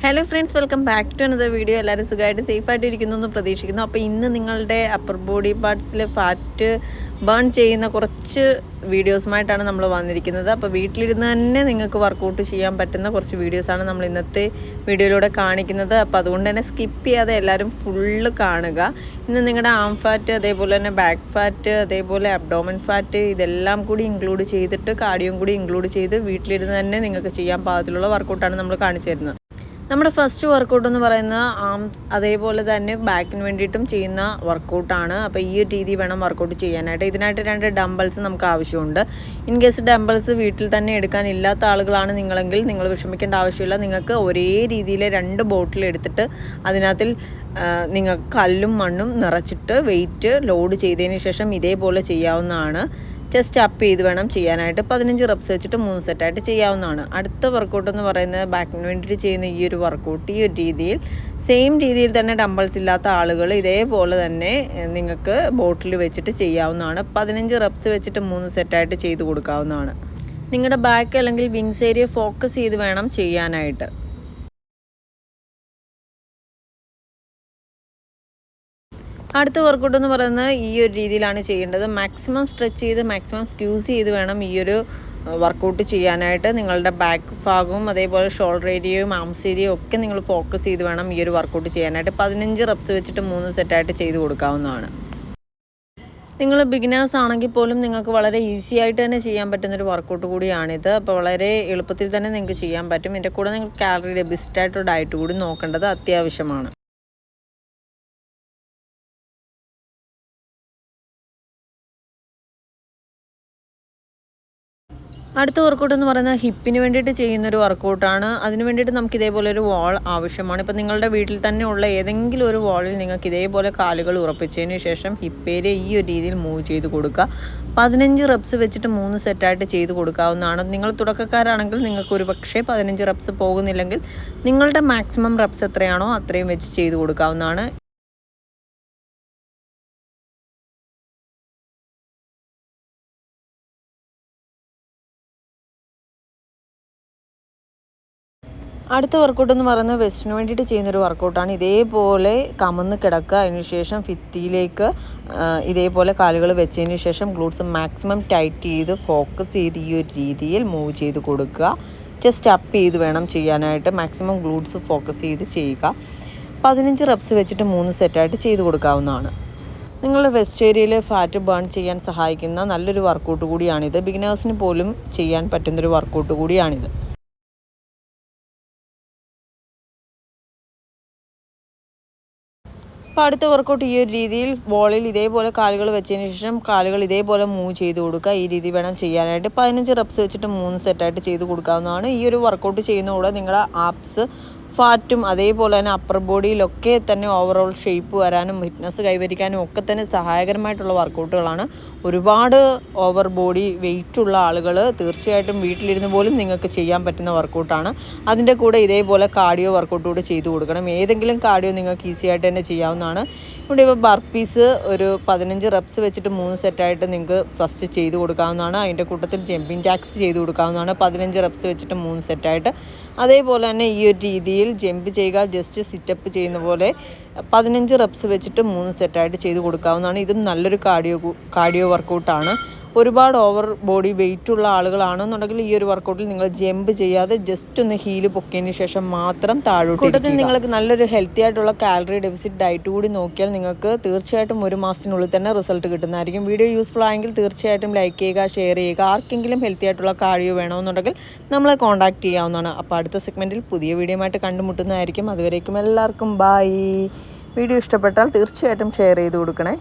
Hello friends welcome back to another video എല്ലാവരും സുഖമായിട്ട് സേഫായിട്ട് ഇരിക്കുന്നു എന്ന് പ്രതീക്ഷിക്കുന്നു. അപ്പോൾ ഇന്ന് നിങ്ങളുടെ അപ്പർ ബോഡി പാർട്സിൽ ഫാറ്റ് ബേൺ ചെയ്യുന്ന കുറച്ച് വീഡിയോസുമായിട്ടാണ് നമ്മൾ വന്നിരിക്കുന്നത്. അപ്പോൾ വീട്ടിലിരുന്ന് തന്നെ നിങ്ങൾക്ക് വർക്കൗട്ട് ചെയ്യാൻ പറ്റുന്ന കുറച്ച് വീഡിയോസാണ് നമ്മൾ ഇന്നത്തെ വീഡിയോയിലൂടെ കാണിക്കുന്നത്. അപ്പോൾ അതുകൊണ്ട് തന്നെ സ്കിപ്പ് ചെയ്യാതെ എല്ലാവരും ഫുള്ള് കാണുക. ഇന്ന് നിങ്ങളുടെ ആം ഫാറ്റ് അതേപോലെ തന്നെ ബാക്ക് ഫാറ്റ് അതേപോലെ അബ്ഡോമൻ ഫാറ്റ് ഇതെല്ലാം കൂടി ഇൻക്ലൂഡ് ചെയ്തിട്ട് കാർഡിയോയും കൂടി ഇൻക്ലൂഡ് ചെയ്ത് വീട്ടിലിരുന്ന് തന്നെ നിങ്ങൾക്ക് ചെയ്യാൻ പാകത്തിലുള്ള വർക്കൗട്ടാണ് നമ്മൾ കാണിച്ചു തരുന്നത്. നമ്മുടെ ഫസ്റ്റ് വർക്കൗട്ട് എന്ന് പറയുന്നത് ആം അതേപോലെ തന്നെ ബാക്കിന് വേണ്ടിയിട്ടും ചെയ്യുന്ന വർക്കൗട്ടാണ് അപ്പോൾ ഈ ഒരു രീതി വേണം വർക്കൗട്ട് ചെയ്യാനായിട്ട്. ഇതിനായിട്ട് രണ്ട് ഡംബൽസ് നമുക്ക് ആവശ്യമുണ്ട്. ഇൻ കേസ് ഡംബൽസ് വീട്ടിൽ തന്നെ എടുക്കാൻ ഇല്ലാത്ത ആളുകളാണ് നിങ്ങളെങ്കിൽ നിങ്ങൾ വിഷമിക്കേണ്ട ആവശ്യമില്ല. നിങ്ങൾക്ക് ഒരേ രീതിയിൽ രണ്ട് ബോട്ടിൽ എടുത്തിട്ട് അതിനകത്തിൽ നിങ്ങൾ കല്ലും മണ്ണും നിറച്ചിട്ട് വെയിറ്റ് ലോഡ് ചെയ്തതിന് ശേഷം ഇതേപോലെ ചെയ്യാവുന്നതാണ്. ജസ്റ്റ് അപ്പ് ചെയ്ത് വേണം ചെയ്യാനായിട്ട്. പതിനഞ്ച് റബ്സ് വെച്ചിട്ട് മൂന്ന് സെറ്റായിട്ട് ചെയ്യാവുന്നതാണ്. അടുത്ത വർക്കൗട്ട് എന്ന് പറയുന്നത് ബാക്കിന് വേണ്ടിയിട്ട് ചെയ്യുന്ന ഈ ഒരു വർക്കൗട്ട് ഈ ഒരു രീതിയിൽ. സെയിം രീതിയിൽ തന്നെ ഡംബിൾസ് ഇല്ലാത്ത ആളുകൾ ഇതേപോലെ തന്നെ നിങ്ങൾക്ക് ബോട്ടിൽ വെച്ചിട്ട് ചെയ്യാവുന്നതാണ്. പതിനഞ്ച് റബ്സ് വെച്ചിട്ട് മൂന്ന് സെറ്റായിട്ട് ചെയ്ത് കൊടുക്കാവുന്നതാണ്. നിങ്ങളുടെ ബാക്ക് അല്ലെങ്കിൽ വിങ്സ് ഏരിയ ഫോക്കസ് ചെയ്ത് വേണം ചെയ്യാനായിട്ട്. അടുത്ത വർക്കൗട്ട് എന്ന് പറയുന്നത് ഈ ഒരു രീതിയിലാണ് ചെയ്യേണ്ടത്. മാക്സിമം സ്ട്രെച്ച് ചെയ്ത് മാക്സിമം സ്ക്യൂസ് ചെയ്ത് വേണം ഈ ഒരു വർക്കൗട്ട് ചെയ്യാനായിട്ട്. നിങ്ങളുടെ ബാക്ക് ഭാഗവും അതേപോലെ ഷോൾഡർ ഏരിയയും ആംസ് ഏരിയയും ഒക്കെ നിങ്ങൾ ഫോക്കസ് ചെയ്ത് വേണം ഈ ഒരു വർക്കൗട്ട് ചെയ്യാനായിട്ട്. പതിനഞ്ച് റബ്സ് വെച്ചിട്ട് മൂന്ന് സെറ്റായിട്ട് ചെയ്ത് കൊടുക്കാവുന്നതാണ്. നിങ്ങൾ ബിഗിനേഴ്സ് ആണെങ്കിൽ പോലും നിങ്ങൾക്ക് വളരെ ഈസി ആയിട്ട് തന്നെ ചെയ്യാൻ പറ്റുന്ന ഒരു വർക്കൗട്ട് കൂടിയാണിത്. അപ്പോൾ വളരെ എളുപ്പത്തിൽ തന്നെ നിങ്ങൾക്ക് ചെയ്യാൻ പറ്റും. ഇതിന്റെ കൂടെ നിങ്ങൾ കാലറി ബെസ്റ്റായിട്ടൊരു ഡയറ്റ് കൂടി നോക്കേണ്ടത് അത്യാവശ്യമാണ്. അടുത്ത വർക്കൗട്ട് എന്ന് പറയുന്നത് ഹിപ്പിന് വേണ്ടിയിട്ട് ചെയ്യുന്ന ഒരു വർക്കൗട്ടാണ് അതിന് വേണ്ടിയിട്ട് നമുക്ക് ഇതേപോലെ ഒരു വാൾ ആവശ്യമാണ്. ഇപ്പം നിങ്ങളുടെ വീട്ടിൽ തന്നെ ഉള്ള ഏതെങ്കിലും ഒരു വാളിൽ നിങ്ങൾക്ക് ഇതേപോലെ കാലുകൾ ഉറപ്പിച്ചതിന് ശേഷം ഹിപ്പേരെ ഈ ഒരു രീതിയിൽ മൂവ് ചെയ്ത് കൊടുക്കുക. പതിനഞ്ച് റബ്സ് വെച്ചിട്ട് മൂന്ന് സെറ്റായിട്ട് ചെയ്ത് കൊടുക്കാവുന്നതാണ്. നിങ്ങൾ തുടക്കക്കാരാണെങ്കിൽ നിങ്ങൾക്ക് ഒരു പക്ഷേ പതിനഞ്ച് റെപ്സ് പോകുന്നില്ലെങ്കിൽ നിങ്ങളുടെ മാക്സിമം റബ്സ് എത്രയാണോ അത്രയും വെച്ച് ചെയ്ത് കൊടുക്കാവുന്നതാണ്. അടുത്ത വർക്കൗട്ട് എന്ന് പറയുന്നത് വെസ്റ്റിന് വേണ്ടിയിട്ട് ചെയ്യുന്നൊരു വർക്കൗട്ടാണ് ഇതേപോലെ കമന്ന് കിടക്കുക അതിനുശേഷം ഫിത്തിയിലേക്ക് ഇതേപോലെ കാലുകൾ വെച്ചതിന് ശേഷം ഗ്ലൂട്ട്സ് മാക്സിമം ടൈറ്റ് ചെയ്ത് ഫോക്കസ് ചെയ്ത് ഈ ഒരു രീതിയിൽ മൂവ് ചെയ്ത് കൊടുക്കുക. ജസ്റ്റ് അപ്പ് ചെയ്ത് വേണം ചെയ്യാനായിട്ട്. മാക്സിമം ഗ്ലൂട്ട്സ് ഫോക്കസ് ചെയ്ത് ചെയ്യുക. പതിനഞ്ച് റബ്സ് വെച്ചിട്ട് മൂന്ന് സെറ്റായിട്ട് ചെയ്ത് കൊടുക്കാവുന്നതാണ്. നിങ്ങളുടെ വെസ്റ്റ് ഏരിയയിൽ ഫാറ്റ് ബേൺ ചെയ്യാൻ സഹായിക്കുന്ന നല്ലൊരു വർക്കൗട്ട് കൂടിയാണിത്. ബിഗിനേഴ്സിന് പോലും ചെയ്യാൻ പറ്റുന്നൊരു വർക്കൗട്ട് കൂടിയാണിത്. അപ്പോൾ അടുത്ത വർക്കൗട്ട് ഈ ഒരു രീതിയിൽ ബോളിൽ ഇതേപോലെ കാലുകൾ വെച്ചതിന് ശേഷം കാലുകൾ ഇതേപോലെ മൂവ് ചെയ്ത് കൊടുക്കുക. ഈ രീതി വേണം ചെയ്യാനായിട്ട്. പതിനഞ്ച് റെപ്സ് വെച്ചിട്ട് മൂന്ന് സെറ്റായിട്ട് ചെയ്ത് കൊടുക്കാവുന്നതാണ്. ഈ ഒരു വർക്കൗട്ട് ചെയ്യുന്നതോടെ നിങ്ങളുടെ ആപ്സ് ഫാറ്റും അതേപോലെ തന്നെ അപ്പർ ബോഡിയിലൊക്കെ തന്നെ ഓവറോൾ ഷേപ്പ് വരാനും ഫിറ്റ്നസ് കൈവരിക്കാനും ഒക്കെ തന്നെ സഹായകരമായിട്ടുള്ള വർക്കൗട്ടുകളാണ് ഒരുപാട് ഓവർ ബോഡി വെയിറ്റ് ഉള്ള ആളുകൾ തീർച്ചയായിട്ടും വീട്ടിലിരുന്ന് പോലും നിങ്ങൾക്ക് ചെയ്യാൻ പറ്റുന്ന വർക്കൗട്ടാണ് അതിന്റെ കൂടെ ഇതേപോലെ കാർഡിയോ വർക്കൗട്ട് കൂടെ ചെയ്തു കൊടുക്കണം. ഏതെങ്കിലും കാർഡിയോ നിങ്ങൾക്ക് ഈസി ആയിട്ട് തന്നെ ചെയ്യാവുന്നതാണ്. ഇവിടെ ഇപ്പോൾ ബർപ്പീസ് ഒരു പതിനഞ്ച് റെപ്സ് വെച്ചിട്ട് മൂന്ന് സെറ്റായിട്ട് നിങ്ങൾക്ക് ഫസ്റ്റ് ചെയ്ത് കൊടുക്കാവുന്നതാണ്. അതിന്റെ കൂട്ടത്തിൽ ജമ്പിങ് ജാക്സ് ചെയ്ത് കൊടുക്കാവുന്നതാണ്. പതിനഞ്ച് റെപ്സ് വെച്ചിട്ട് മൂന്ന് സെറ്റായിട്ട് അതേപോലെ തന്നെ ഈ ഒരു രീതിയിൽ ജമ്പ് ചെയ്യുക ജസ്റ്റ് സിറ്റപ്പ് ചെയ്യുന്ന പോലെ പതിനഞ്ച് റെപ്സ് വെച്ചിട്ട് മൂന്ന് സെറ്റായിട്ട് ചെയ്ത് കൊടുക്കാവുന്നതാണ്. ഇതും നല്ലൊരു കാർഡിയോ കാർഡിയോ വർക്കൗട്ടാണ് ഒരുപാട് ഓവർ ബോഡി വെയിറ്റ് ഉള്ള ആളുകളാണെന്നുണ്ടെങ്കിൽ ഈ ഒരു വർക്കൗട്ടിൽ നിങ്ങൾ ജമ്പ് ചെയ്യാതെ ജസ്റ്റ് ഒന്ന് ഹീൽ പൊക്കിയതിന് ശേഷം മാത്രം താഴോട്ട് കൂട്ടത്തിൽ നിങ്ങൾക്ക് നല്ലൊരു ഹെൽത്തി ആയിട്ടുള്ള കാലറി ഡെഫിസിറ്റ് ഡയറ്റ് കൂടി നോക്കിയാൽ നിങ്ങൾക്ക് തീർച്ചയായിട്ടും ഒരു മാസത്തിനുള്ളിൽ തന്നെ റിസൾട്ട് കിട്ടുന്നതായിരിക്കും. വീഡിയോ യൂസ്ഫുൾ ആയെങ്കിൽ തീർച്ചയായിട്ടും ലൈക്ക് ചെയ്യുക ഷെയർ ചെയ്യുക. ആർക്കെങ്കിലും ഹെൽത്തി ആയിട്ടുള്ള കാർഡിയോ വേണമെന്നുണ്ടെങ്കിൽ നമ്മളെ കോൺടാക്ട് ചെയ്യാവുന്നതാണ്. അപ്പോൾ അടുത്ത സെഗ്മെന്റിൽ പുതിയ വീഡിയോ ആയിട്ട് കണ്ടുമുട്ടുന്നതായിരിക്കും. അതുവരേക്കും എല്ലാവർക്കും ബായ് വീഡിയോ ഇഷ്ടപ്പെട്ടാൽ തീർച്ചയായിട്ടും ഷെയർ ചെയ്ത് കൊടുക്കണേ.